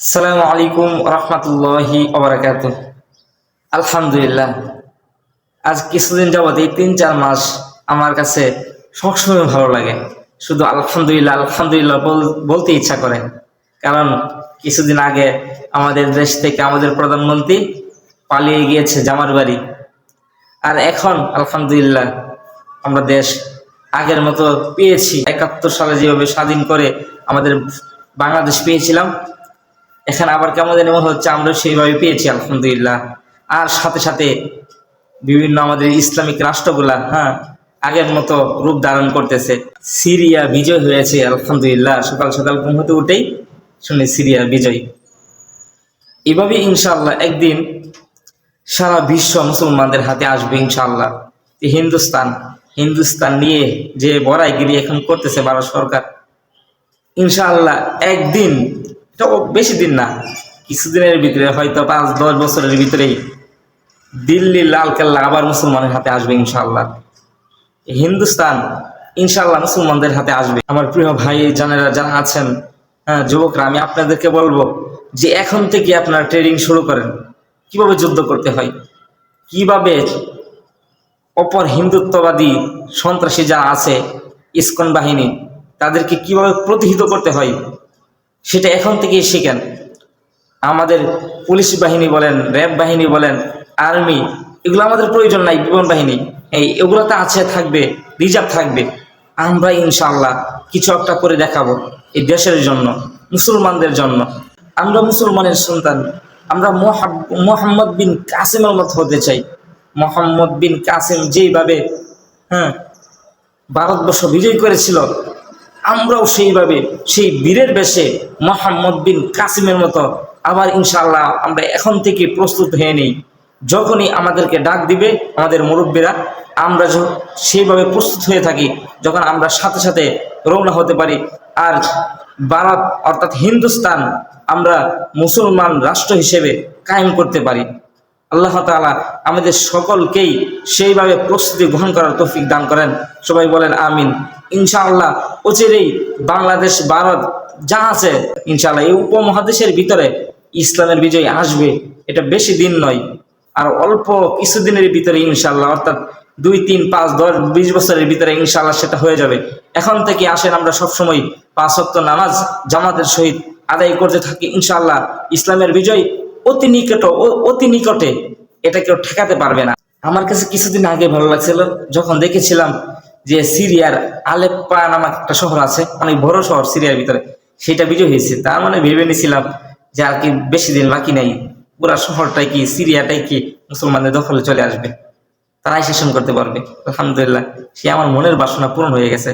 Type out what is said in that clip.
আসসালামু আলাইকুম রহমতুল্লাহি ওবরাকাত আলহামদুলিল্লাহ। আজ কিছুদিন যাবত এই তিন চার মাস আমার কাছে সবসময় ভালো লাগে। শুধু আলহামদুলিল্লাহ আলহামদুলিল্লাহ বল- বলতে ইচ্ছা করে। কারণ কিছুদিন আগে আমাদের দেশ থেকে আমাদের প্রধানমন্ত্রী পালিয়ে গিয়েছে জামার বাড়ি। আর এখন আলহামদুলিল্লাহ আমরা দেশ আগের মতো পেয়েছি। একাত্তর সালে যেভাবে স্বাধীন করে আমাদের বাংলাদেশ পেয়েছিলাম এখানে আবার কেমন মনে হচ্ছে আমরা সেইভাবে পেয়েছি, আলহামদুলিল্লাহ। আর সাথে সাথে বিভিন্ন আমাদের ইসলামিক রাষ্ট্রগুলা হ্যাঁ আগের মতো রূপ ধারণ করতেছে। সিরিয়া বিজয় হয়েছে, আলহামদুলিল্লাহ। সকাল সকাল ঘুম হতে উঠেই শুনি সিরিয়া বিজয়। এভাবে ইনশাল্লাহ একদিন সারা বিশ্ব মুসলমানদের হাতে আসবে ইনশাল্লাহ হিন্দুস্তান হিন্দুস্তান নিয়ে যে বড়াইগিরি এখন করতেছে ভারত সরকার, ইনশাআল্লাহ একদিন এটা বেশি দিন না, কিছুদিনের ভিতরে, হয়তো পাঁচ, দশ বছরের ভিতরেই। দিল্লি লাল কেল্লা আবার মুসলমানের হাতে আসবে ইনশাল্লাহ হিন্দুস্তান ইনশাল্লাহ মুসলমানদের হাতে আসবে। আমার প্রিয় ভাই, জানেরা, যারা আছেন হ্যাঁ যুবকরা, আমি আপনাদেরকে বলব যে এখন থেকে আপনারা ট্রেডিং শুরু করেন। কীভাবে যুদ্ধ করতে হয়? কীভাবে অপর হিন্দুত্ববাদী সন্ত্রাসী যারা আছে, ইস্কন বাহিনী, তাদেরকে কীভাবে প্রতিহিত করতে হয়? সেটা এখন থেকেই শিখেন। আমাদের পুলিশ বাহিনী বলেন, র্যাব বাহিনী বলেন, আর্মি, এগুলো আমাদের প্রয়োজন নাই, বিমান বাহিনী। এই এগুলো তো আছে, থাকবে, রিজার্ভ থাকবে। আমরা ইনশাল্লাহ কিছু একটা করে দেখাবো এই দেশের জন্য, মুসলমানদের জন্য। আমরা মুসলমানের সন্তান, আমরা মোহাম্মদ বিন কাসিমের মতো হতে চাই। মোহাম্মদ বিন কাসিম যেইভাবে হ্যাঁ ভারতবর্ষ বিজয় করেছিল আমরাও সেইভাবে সেই বীরের বেশে মোহাম্মদ বিন কাসিমের মতো আবার ইনশাল্লাহ আমরা এখন থেকে প্রস্তুত হয়ে নেই। যখনই আমাদেরকে ডাক দিবে আমাদের মুরব্বীরা, আমরা সেইভাবে প্রস্তুত হয়ে থাকি যখন আমরা সাথে সাথে রওনা হতে পারি। আর ভারত অর্থাৎ হিন্দুস্তান আমরা মুসলমান রাষ্ট্র হিসেবে কায়েম করতে পারি। আল্লাহ তাআলা আমাদের সকলকেই সেইভাবে প্রস্তুতি গ্রহণ করার তৌফিক দান করেন। সবাই বলেন আমিন। ইনশাআল্লাহ অচিরেই বাংলাদেশ, ভারত যা আছে, ইনশাআল্লাহ এই উপমহাদেশের ভিতরে ইসলামের বিজয় আসবে। এটা বেশি দিন নয়, আর অল্প কিছুদিনের ভিতরে ইনশাআল্লাহ, অর্থাৎ দুই, তিন, পাঁচ, দশ, বিশ বছরের ভিতরে ইনশাআল্লাহ সেটা হয়ে যাবে। এখন থেকে আসেন আমরা সবসময় পাঁচ সপ্তাহ নামাজ জামাতের সহিত আদায় করতে থাকি। ইনশাআল্লাহ ইসলামের বিজয় অতি নিকট অতি নিকটে এটা কেউ ঠেকাতে পারবে না। আমার কাছে কিছুদিন আগে ভালো লাগছিল, যখন দেখেছিলাম যে সিরিয়ার আলেপ্পা নামক একটা শহর আছে, অনেক বড় শহর সিরিয়ার ভিতরে, সেটা বিজয় হয়েছে। তার মানে ভেবে নিয়েছিলাম যে আর কি বেশি দিন বাকি নাই। পুরা শহরটাই কি, সিরিয়াটাই কি মুসলমানদের দখলে চলে আসবে, তারাই শাসন করতে পারবে। আলহামদুলিল্লাহ, সে আমার মনের বাসনা পূরণ হয়ে গেছে।